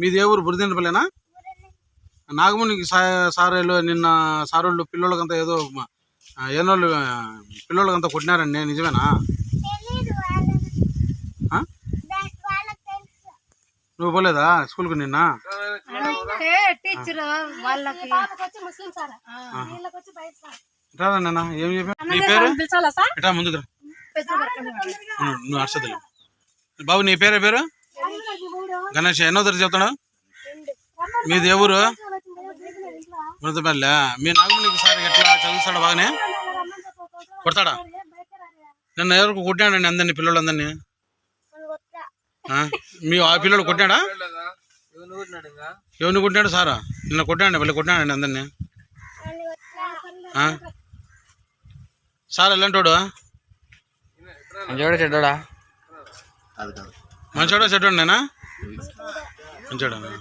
మీది ఏ ఊరు? బురదిండపల్లేనా నాగమునికి సారేలు నిన్న సారోళ్ళు పిల్లోళ్ళకంతా ఏదో ఏనోళ్ళు పిల్లోళ్ళకంతా కొట్టినారండి నిజమేనా? నువ్వు పోలేదా స్కూల్కి నిన్న? ఏం చెప్పా నీ పేరు? ఇటా ముందుకు నువ్వు అర్షదలు బాబు నీ పేరే పేరు? గణేష్ ఎన్నో తరగతి చెప్తాడు మీది ఏ ఊరు మృతపల్లె. మీ నాగమణికి సార్ ఎట్లా చదువుతాడు బాగానే? కొడతాడా? నిన్న ఎవరికి కొట్టాడండి అందరినీ పిల్లలందరినీ? మీ ఆ పిల్లలు కొట్టాడా ఎవరిని కొట్టాడు సారా? నిన్న కొట్టాడండి మళ్ళీ కొట్టాడండి అందరినీ? సార్ ఎలాంటోడు మంచివాడా చెడ్డాడా? మంచోడా చెడ్డా నేనా ఉంచాడన్నా